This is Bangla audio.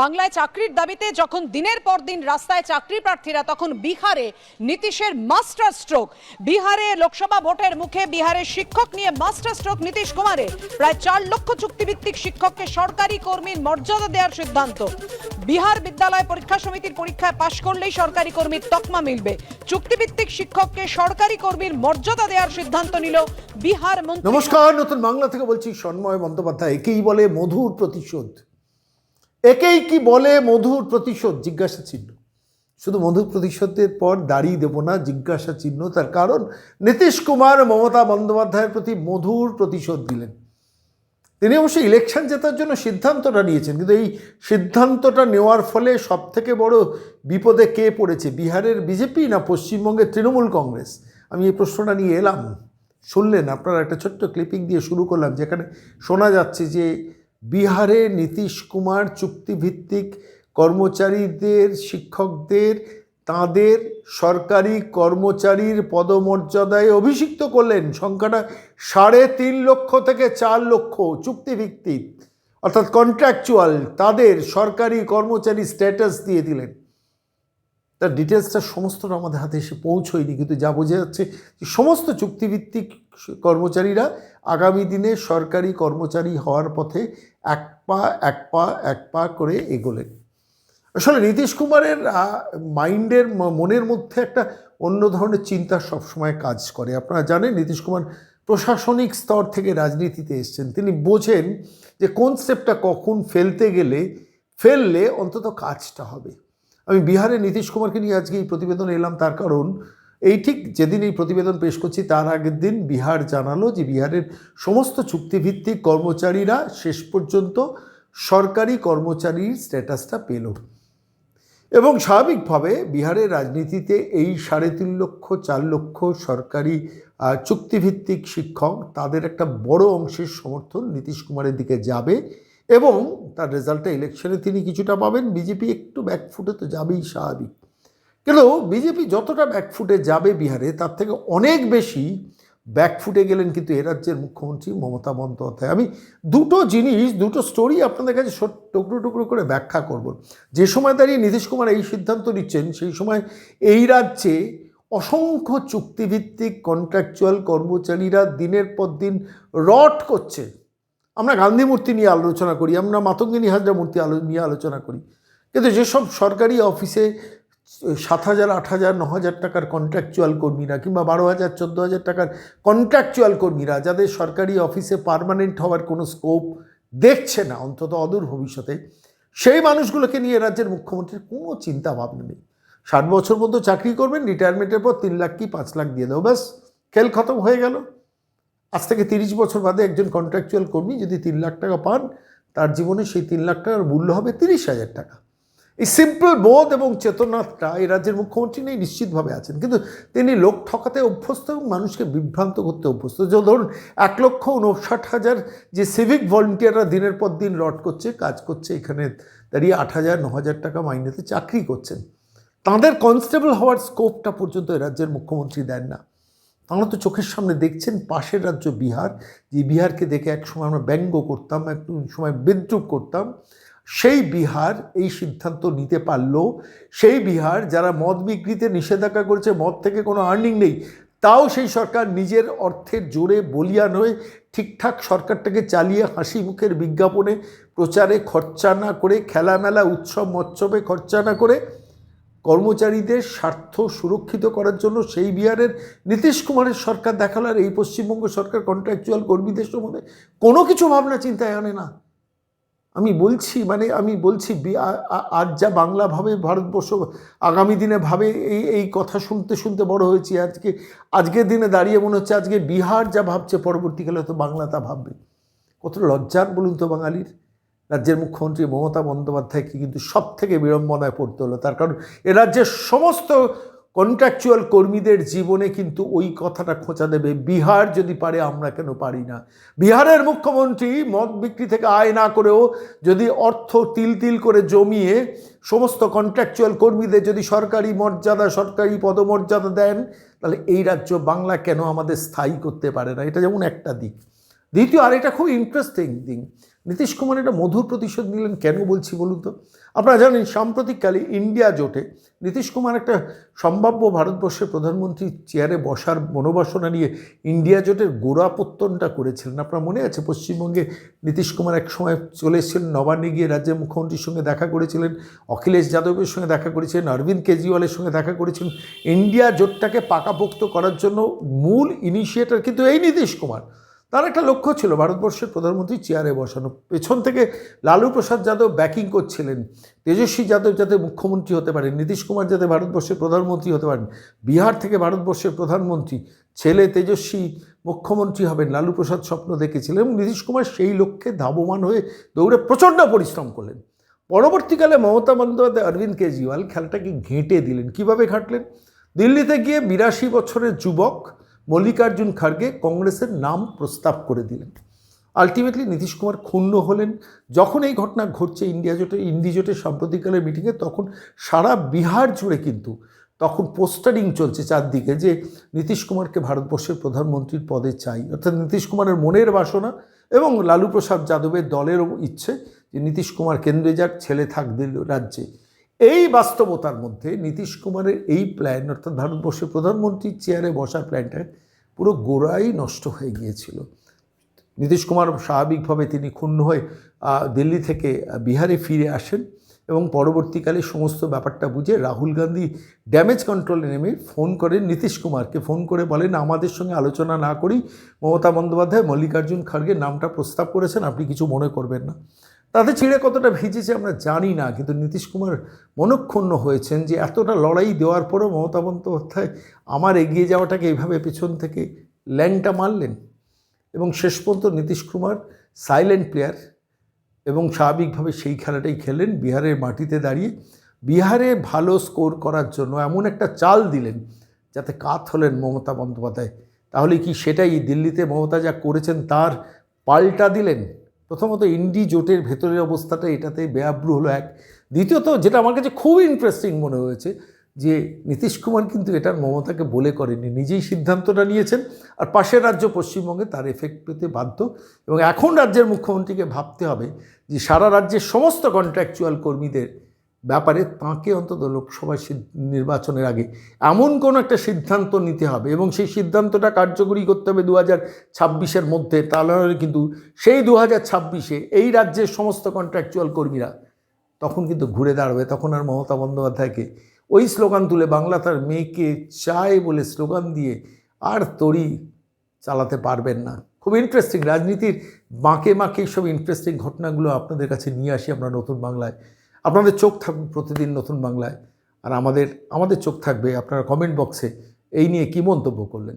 বাংলায় চাকরির দাবিতে যখন দিনের পর দিন রাস্তায় চাকরি প্রার্থীরা, তখন বিহারে নীতিশের মাস্টার স্ট্রোক। বিহারে লোকসভা ভোটের মুখে বিহারের শিক্ষক নিয়ে মাস্টার স্ট্রোক নীতিশ কুমারের। প্রায় চার লক্ষ চুক্তিভিত্তিক শিক্ষককে সরকারি কর্মীর মর্যাদা দেওয়ার সিদ্ধান্ত। বিহার বিদ্যালয় পরীক্ষা সমিতির পরীক্ষায় পাশ করলেই সরকারি কর্মীর তকমা মিলবে। চুক্তিভিত্তিক শিক্ষককে সরকারি কর্মীর মর্যাদা দেওয়ার সিদ্ধান্ত নিল বিহার নমস্কার, নতুন বাংলা থেকে বলছি সন্ময় বন্দ্যোপাধ্যায়। একেই বলে মধুর প্রতিশোধ। একেই কি বলে মধুর প্রতিশোধ? জিজ্ঞাসা চিহ্ন। শুধু মধুর প্রতিশোধের পর দাঁড়িয়ে দেব না, জিজ্ঞাসা চিহ্ন। তার কারণ, নীতিশ কুমার মমতা বন্দ্যোপাধ্যায়ের প্রতি মধুর প্রতিশোধ দিলেন। তিনি অবশ্যই ইলেকশন জেতার জন্য সিদ্ধান্তটা নিয়েছেন, কিন্তু এই সিদ্ধান্তটা নেওয়ার ফলে সব থেকে বড় বিপদে কে পড়েছে, বিহারের বিজেপি না পশ্চিমবঙ্গের তৃণমূল কংগ্রেস? আমি এই প্রশ্নটা নিয়ে এলাম। শুনলেন, আপনারা একটা ছোট্ট ক্লিপিং দিয়ে শুরু করলাম, যেখানে শোনা যাচ্ছে যে বিহারে নীতিশ কুমার চুক্তিভিত্তিক কর্মচারীদের, শিক্ষকদের, তাদের সরকারি কর্মচারীর পদমর্যাদায় অভিষিক্ত করলেন সংখ্যাটা সাড়ে তিন লক্ষ থেকে চার লক্ষ চুক্তিভিত্তিক, অর্থাৎ কন্ট্রাকচুয়াল তাদের সরকারি কর্মচারী স্ট্যাটাস দিয়ে দিলেন। তার ডিটেলসটা সমস্তটা আমাদের হাতে এসে পৌঁছয়নি। কিন্তু যা বোঝা যাচ্ছে যে সমস্ত চুক্তিভিত্তিক কর্মচারীরা আগামী দিনে সরকারি কর্মচারী হওয়ার পথে এক পা এক পা এক পা করে এগোলেন। আসলে নীতিশ কুমারের মাইন্ডের মনের মধ্যে একটা অন্য ধরনের চিন্তা সবসময় কাজ করে। আপনারা জানেন, নীতিশ কুমার প্রশাসনিক স্তর থেকে রাজনীতিতে এসছেন। তিনি বোঝেন যে কোন কখন ফেলতে গেলে, ফেললে অন্তত কাজটা হবে। আমি বিহারে নীতিশ কুমারকে নিয়ে আজকে এই প্রতিবেদন এলাম, তার কারণ এই ঠিক যেদিন এই প্রতিবেদন পেশ করছি, তার আগের দিন বিহার জানালো যে বিহারের সমস্ত চুক্তিভিত্তিক কর্মচারীরা শেষ পর্যন্ত সরকারি কর্মচারীর স্ট্যাটাসটা পেল। এবং স্বাভাবিকভাবে বিহারের রাজনীতিতে এই সাড়ে তিন লক্ষ, চার লক্ষ সরকারি চুক্তিভিত্তিক শিক্ষক, তাদের একটা বড় অংশের সমর্থন নীতিশ কুমারের দিকে যাবে। এবং তার রেজাল্টটা ইলেকশনে তিনি কিছুটা পাবেন। বিজেপি একটু ব্যাকফুটে তো যাবেই স্বাভাবিক। কিন্তু বিজেপি যতটা ব্যাকফুটে যাবে বিহারে, তার থেকে অনেক বেশি ব্যাকফুটে গেলেন কিন্তু এ রাজ্যের মুখ্যমন্ত্রী মমতা বন্দ্যোপাধ্যায়। আমি দুটো জিনিস, দুটো স্টোরি আপনাদের কাছে টুকরো টুকরো করে ব্যাখ্যা করব। যে সময় দাঁড়িয়ে নীতিশ কুমার এই সিদ্ধান্ত নিচ্ছেন, সেই সময় এই রাজ্যে অসংখ্য চুক্তিভিত্তিক কন্ট্রাকচুয়াল কর্মচারীরা দিনের পর দিন রট করছে। আমরা গান্ধী মূর্তি নিয়ে আলোচনা করি, আমরা মাতঙ্গিনী হাজরা মূর্তি আলো, নিয়ে আলোচনা করি। কিন্তু যেসব সরকারি অফিসে সাত হাজার, আট হাজার, ন হাজার টাকার কন্ট্রাকচুয়াল কর্মীরা কিংবা বারো হাজার, চোদ্দ হাজার টাকার কন্ট্রাকচুয়াল কর্মীরা, যাদের সরকারি অফিসে পার্মানেন্ট হওয়ার কোনো স্কোপ দেখছে না, অন্তত অদূর ভবিষ্যতে, সেই মানুষগুলোকে নিয়ে রাজ্যের মুখ্যমন্ত্রীর কোনো চিন্তা ভাবনা নেই। ষাট বছর মতো চাকরি করবেন রিটায়ারমেন্টের পর তিন লাখ কি পাঁচ লাখ দিয়ে দেবো, ব্যাস, খেল খতম হয়ে গেল। আজ থেকে তিরিশ বছর বাদে একজন কন্ট্রাকচুয়াল কর্মী যদি তিন লাখ টাকা পান, তার জীবনে সেই তিন লাখ টাকার মূল্য হবে তিরিশ হাজার টাকা। এই সিম্পল বোধ এবং চেতনাটা এই রাজ্যের মুখ্যমন্ত্রী নেই, নিশ্চিতভাবে আছেন। কিন্তু তিনি লোক ঠকাতে অভ্যস্ত এবং মানুষকে বিভ্রান্ত করতে অভ্যস্ত। যে ধরুন, এক লক্ষ উনষাট হাজার যে সিভিক ভলেন্টিয়াররা দিনের পর দিন লট করছে, কাজ করছে, এখানে দাঁড়িয়ে আট হাজার, ন হাজার টাকা মাইনেতে চাকরি করছেন। তাদের কনস্টেবল হওয়ার স্কোপটা পর্যন্ত এ রাজ্যের মুখ্যমন্ত্রী দেন না। আমরা তো চোখের সামনে দেখছেন, পাশের রাজ্য বিহার, যে বিহারকে দেখে এক সময় আমরা ব্যঙ্গ করতাম, এক সময় বিদ্রুপ করতাম, সেই বিহার এই সিদ্ধান্ত নিতে পারল। সেই বিহার যারা মদ বিক্রিতে নিষেধাজ্ঞা করেছে, মদ থেকে কোনো আর্নিং নেই, তাও সেই সরকার নিজের অর্থের জোরে বলিয়ান হয়ে ঠিকঠাক সরকারটাকে চালিয়ে হাসি মুখের বিজ্ঞাপনে প্রচারে খরচা না করে, খেলামেলা, উৎসব, মৎসবে খরচা না করে কর্মচারীদের স্বার্থ সুরক্ষিত করার জন্য সেই বিহারের নীতিশ কুমারের সরকার দেখাল আর এই পশ্চিমবঙ্গ সরকার কন্ট্রাকচুয়াল কর্মীদের সম্বন্ধে কোনো কিছু ভাবনা চিন্তায় আনে না। আমি বলছি মানে আমি বলছি আজ যা বাংলা ভাবে, ভারতবর্ষ আগামী দিনে ভাবে, এই এই কথা শুনতে শুনতে বড় হয়েছি। আজকে, আজকের দিনে দাঁড়িয়ে মনে হচ্ছে আজকে বিহার যা ভাবছে, পরবর্তীকালে তো বাংলা তা ভাববে। কত লজ্জার বলুন তো বাঙালির। রাজ্যের মুখ্যমন্ত্রী মমতা বন্দ্যোপাধ্যায়কে কিন্তু সব থেকে বিড়ম্বনায় পড়তে হলো। তার কারণ, এ রাজ্যের সমস্ত কন্ট্রাকচুয়াল কর্মীদের জীবনে কিন্তু ওই কথাটা খোঁচা দেবে, বিহার যদি পারে আমরা কেন পারি না? বিহারের মুখ্যমন্ত্রী মদ বিক্রি থেকে আয় না করেও যদি অর্থ তিল তিল করে জমিয়ে সমস্ত কন্ট্রাকচুয়াল কর্মীদের যদি সরকারি মর্যাদা, সরকারি পদমর্যাদা দেন, তাহলে এই রাজ্য বাংলা কেন আমাদের স্থায়ী করতে পারে না? এটা যেমন একটা দিক। দ্বিতীয়, আর এটা খুব ইন্টারেস্টিং দিক নীতিশ কুমার এটা মধুর প্রতিশোধ নিলেন, কেন বলছি বলুন তো? আপনারা জানেন, সাম্প্রতিককালে ইন্ডিয়া জোটে নীতিশ কুমার একটা সম্ভাব্য ভারতবর্ষের প্রধানমন্ত্রী চেয়ারে বসার মনোবাসনা নিয়ে ইন্ডিয়া জোটের গোড়াপত্তনটা করেছিলেন। আপনার মনে আছে, পশ্চিমবঙ্গে নীতিশ কুমার এক সময় চলে এসেছিলেন, নবান্নে গিয়ে রাজ্যের মুখ্যমন্ত্রীর সঙ্গে দেখা করেছিলেন, অখিলেশ যাদবের সঙ্গে দেখা করেছিলেন, অরবিন্দ কেজরিওয়ালের সঙ্গে দেখা করেছিলেন। ইন্ডিয়া জোটটাকে পাকাপোক্ত করার জন্য মূল ইনিশিয়েটর কিন্তু এই নীতিশ কুমার। তার একটা লক্ষ্য ছিল, ভারতবর্ষের প্রধানমন্ত্রী চেয়ারে বসানো। পেছন থেকে লালু প্রসাদ যাদব ব্যাকিং করছিলেন। তেজস্বী যাদব যাতে মুখ্যমন্ত্রী হতে পারেন, নীতিশ কুমার যাতে ভারতবর্ষের প্রধানমন্ত্রী হতে পারেন, বিহার থেকে ভারতবর্ষের প্রধানমন্ত্রী, ছেলে তেজস্বী মুখ্যমন্ত্রী হবেন, লালু প্রসাদ স্বপ্ন দেখেছিলেন এবং নীতিশ কুমার সেই লক্ষ্যে ধাবমান হয়ে দৌড়ে প্রচণ্ড পরিশ্রম করলেন। পরবর্তীকালে মমতা বন্দ্যোপাধ্যায় অরবিন্দ কেজরিওয়াল খেলাটাকে ঘেঁটে দিলেন। কীভাবে ঘাটলেন? দিল্লিতে গিয়ে বিরাশি বছরের যুবক মল্লিকার্জুন খাড়গে কংগ্রেসের নাম প্রস্তাব করে দিলেন। আলটিমেটলি নীতিশ কুমার ক্ষুণ্ণ হলেন। যখন এই ঘটনা ঘটছে ইন্ডিয়া জোটে, ইন্ডি জোটের সাম্প্রতিককালের মিটিংয়ে তখন সারা বিহার জুড়ে কিন্তু তখন পোস্টারিং চলছে চারদিকে যে নীতিশ কুমারকে ভারতবর্ষের প্রধানমন্ত্রীর পদে চাই। অর্থাৎ নীতিশ কুমারের মনের বাসনা এবং লালু প্রসাদ যাদবের দলেরও ইচ্ছে যে নীতিশ কুমার কেন্দ্রে যাক, ছেলে থাক দিল রাজ্যে। এই বাস্তবতার মধ্যে নীতিশ কুমারের এই প্ল্যান অর্থাৎ ভারতবর্ষের প্রধানমন্ত্রীর চেয়ারে বসার প্ল্যানটা পুরো গোড়াই নষ্ট হয়ে গিয়েছিল। নীতিশ কুমার স্বাভাবিকভাবে তিনি ক্ষুণ্ণ হয়ে দিল্লি থেকে বিহারে ফিরে আসেন এবং পরবর্তীকালে সমস্ত ব্যাপারটা বুঝে রাহুল গান্ধী ড্যামেজ কন্ট্রোলে নেমে ফোন করেন নীতিশ কুমারকে। ফোন করে বলেন, আমাদের সঙ্গে আলোচনা না করেই মমতা বন্দ্যোপাধ্যায়, মল্লিকার্জুন খাড়গে নামটা প্রস্তাব করেছেন, আপনি কিছু মনে করবেন না। তাতে ছিঁড়ে কতটা ভিজেছে আমরা জানি না, কিন্তু নীতিশ কুমার মনক্ষুণ্ণ হয়েছেন যে এতটা লড়াই দেওয়ার পরেও মমতা বন্দ্যোপাধ্যায় আমার এগিয়ে যাওয়াটাকে এইভাবে পেছন থেকে ল্যাংটা মারলেন। এবং শেষ পর্যন্ত নীতিশ কুমার সাইলেন্ট প্লেয়ার এবং স্বাভাবিকভাবে সেই খেলাটাই খেলেন বিহারের মাটিতে দাঁড়িয়ে। বিহারে ভালো স্কোর করার জন্য এমন একটা চাল দিলেন যাতে কাত হলেন মমতা বন্দ্যোপাধ্যায়। তাহলে কি সেটাই দিল্লিতে মমতা যা করেছেন তার পাল্টা দিলেন? প্রথমত ইন্ডি জোটের ভেতরের অবস্থাটা এটাতে বেআব্রু হলো এক। দ্বিতীয়ত যেটা আমার কাছে খুব ইন্টারেস্টিং মনে হয়েছে, যে নীতিশ কুমার কিন্তু এটার মমতাকে বলে করেনি নিজেই সিদ্ধান্তটা নিয়েছেন আর পাশের রাজ্য পশ্চিমবঙ্গে তার এফেক্ট পেতে বাধ্য। এবং এখন রাজ্যের মুখ্যমন্ত্রীকে ভাবতে হবে যে সারা রাজ্যের সমস্ত কন্ট্রাকচুয়াল কর্মীদের ব্যাপারে তাঁকে অন্তত লোকসভা নির্বাচনের আগে এমন কোনো একটা সিদ্ধান্ত নিতে হবে এবং সেই সিদ্ধান্তটা কার্যকরী করতে হবে দু হাজার ছাব্বিশের মধ্যে, তাহলে কিন্তু সেই দু হাজার ছাব্বিশে এই রাজ্যের সমস্ত কন্ট্রাকচুয়াল কর্মীরা তখন কিন্তু ঘুরে দাঁড়াবে। তখন আর মমতা বন্দ্যোপাধ্যায়কে ওই স্লোগান তুলে বাংলা তার মেয়েকে চায় বলে স্লোগান দিয়ে আর তরি চালাতে পারবেন না। খুব ইন্টারেস্টিং রাজনীতির বাঁকে বাঁকে সব ইন্টারেস্টিং ঘটনাগুলো আপনাদের কাছে নিয়ে আসি। আমরা নতুন বাংলায় আপনাদের চোখ থাকবে প্রতিদিন নতুন বাংলায়, আর আমাদের আমাদের চোখ থাকবে আপনারা কমেন্ট বক্সে এই নিয়ে কী মন্তব্য করলেন?